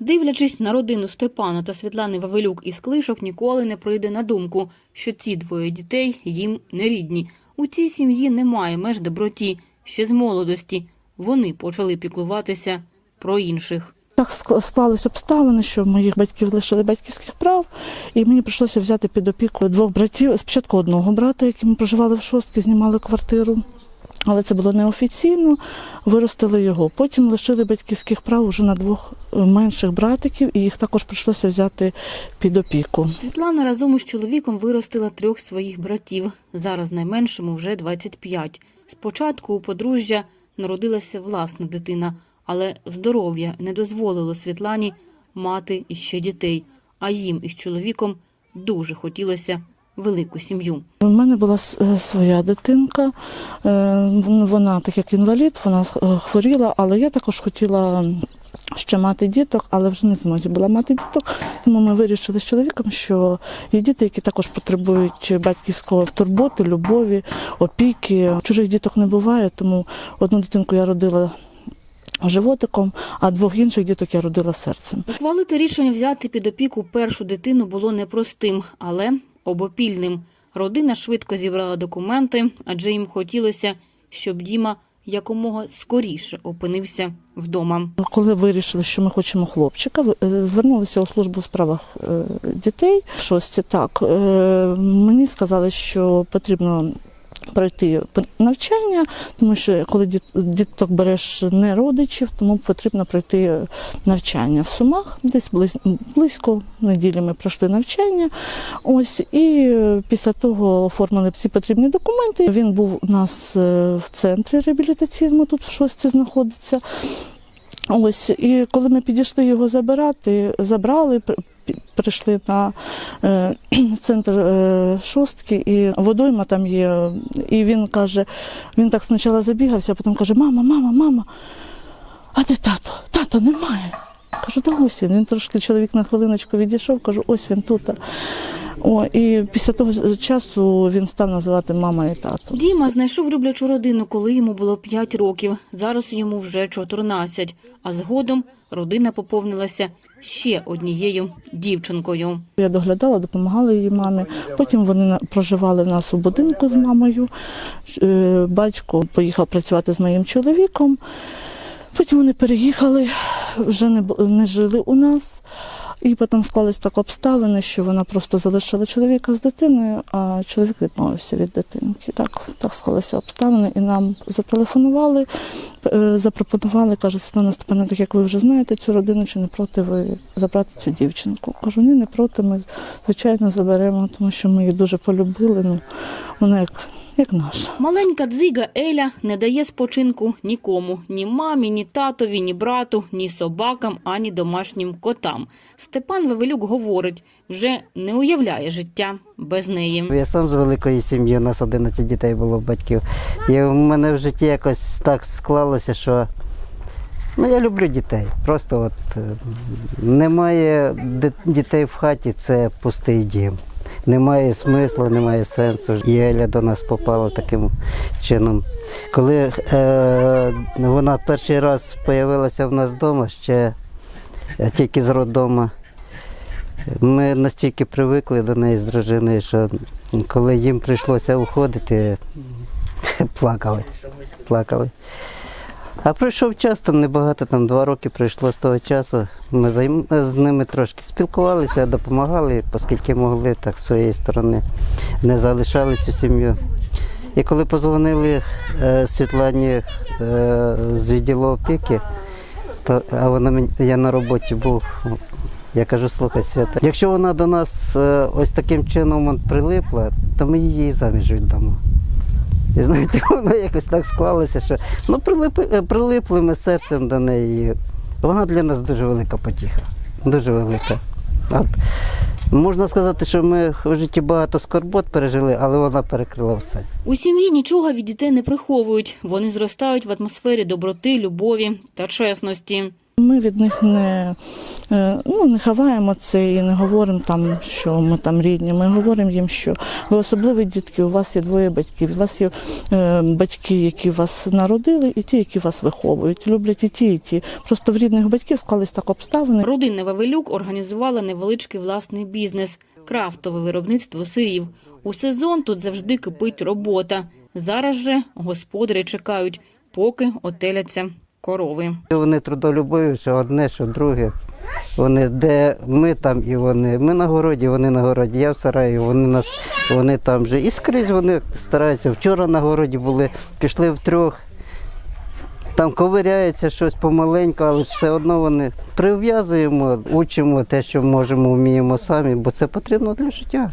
Дивлячись на родину Степана та Світлани Вавилюк із Клишок, ніколи не прийде на думку, що ці двоє дітей їм не рідні. У цій сім'ї немає меж доброті. Ще з молодості вони почали піклуватися про інших. Так ск- склались обставини, що моїх батьків лишили батьківських прав, і мені прийшлося взяти під опіку двох братів. Спочатку одного брата, який ми проживали в шостки, знімали квартиру. Але це було неофіційно, виростили його. Потім лишили батьківських прав уже на двох е, менших братиків, і їх також прийшлося взяти під опіку. Світлана разом із чоловіком виростила трьох своїх братів. Зараз найменшому вже 25. Спочатку у подружжя народилася власна дитина, але здоров'я не дозволило Світлані мати іще дітей, а їм із чоловіком дуже хотілося велику сім'ю. У мене була е, своя дитинка, е, вона так як інвалід, вона е, хворіла, але я також хотіла ще мати діток, але вже не в змозі була мати діток. Тому ми вирішили з чоловіком, що є діти, які також потребують батьківського турботи, любові, опіки. Чужих діток не буває, тому одну дитинку я родила животиком, а двох інших діток я родила серцем. Ухвалити рішення взяти під опіку першу дитину було непростим, але обопільним. Родина швидко зібрала документи, адже їм хотілося, щоб Діма якомога скоріше опинився вдома. Коли вирішили, що ми хочемо хлопчика, е, звернулися у службу у справах е, дітей в шості. Так е, мені сказали, що потрібно пройти навчання, тому що коли діток береш не родичів, тому потрібно пройти навчання в Сумах. Десь близько неділі ми пройшли навчання. Ось і е, після того оформили всі потрібні документи. Він був у нас е, в центрі реабілітаційному, тут в шості знаходиться. Ось, і коли ми підійшли його забирати, забрали, прийшли на е, центр е, шостки, і водойма там є. І він каже, він так спочатку забігався, а потім каже: Мама, мама, мама, а де тато? Тато немає. Кажу, да ось він. Він трошки чоловік на хвилиночку відійшов, кажу, ось він тут. О, і після того часу він став називати мама і тато. Діма знайшов люблячу родину, коли йому було 5 років. Зараз йому вже 14. А згодом родина поповнилася ще однією дівчинкою. Я доглядала, допомагала її мамі. Потім вони проживали в нас у будинку з мамою. Е, Батько поїхав працювати з моїм чоловіком. Потім вони переїхали, вже не жили у нас. І потім склались так обставини, що вона просто залишила чоловіка з дитиною, а чоловік відмовився від дитинки. Так, так склалися обставини, і нам зателефонували, е, запропонували, каже Світлана Степана, так як ви вже знаєте цю родину, чи не проти ви забрати цю дівчинку? Кажу, ні, не проти, ми звичайно заберемо, тому що ми її дуже полюбили. Ну, вона як, як наша. Маленька дзига Еля не дає спочинку нікому: ні мамі, ні татові, ні брату, ні собакам, ані домашнім котам. Степан Вавилюк говорить, вже не уявляє життя без неї. Я сам з великої сім'ї, у нас 11 дітей було батьків. І в мене в житті якось так склалося, що ну, я люблю дітей. Просто от е, немає дітей в хаті, це пустий дім. Немає смислу, немає сенсу. І Еля до нас попала таким чином. Коли е, вона перший раз з'явилася в нас вдома, ще е, тільки з роддому, ми настільки привикли до неї з дружиною, що коли їм прийшлося уходити, плакали. плакали. А пройшов час, там небагато, там два роки пройшло з того часу. Ми займ... з ними трошки спілкувалися, допомагали, оскільки могли, так з своєї сторони не залишали цю сім'ю. І коли позвонили е, Світлані е, з відділу опіки, то, а вона мені, я на роботі був, я кажу, слухай, Свята, якщо вона до нас е, ось таким чином прилипла, то ми її заміж віддамо. І знаєте, воно якось так склалося, що ну, прилипли, е, прилипли ми серцем до неї. Вона для нас дуже велика потіха. Дуже велика. От, можна сказати, що ми в житті багато скорбот пережили, але вона перекрила все. У сім'ї нічого від дітей не приховують. Вони зростають в атмосфері доброти, любові та чесності. Ми від них не, е, ну, не ховаємо це і не говоримо там, що ми там рідні. Ми говоримо їм, що ви особливі дітки, у вас є двоє батьків. У вас є е, батьки, які вас народили, і ті, які вас виховують. Люблять і ті, і ті. Просто в рідних батьків склались так обставини. Родина Вавилюк організувала невеличкий власний бізнес – крафтове виробництво сирів. У сезон тут завжди кипить робота. Зараз же господарі чекають, поки отеляться корови. Вони трудолюбиві, що одне, що друге. Вони де ми там і вони. Ми на городі, вони на городі. Я в сараї, вони нас, вони там же. І скрізь вони стараються. Вчора на городі були, пішли втрьох. Там ковиряється щось помаленьку, але все одно вони прив'язуємо, учимо те, що можемо, вміємо самі, бо це потрібно для життя.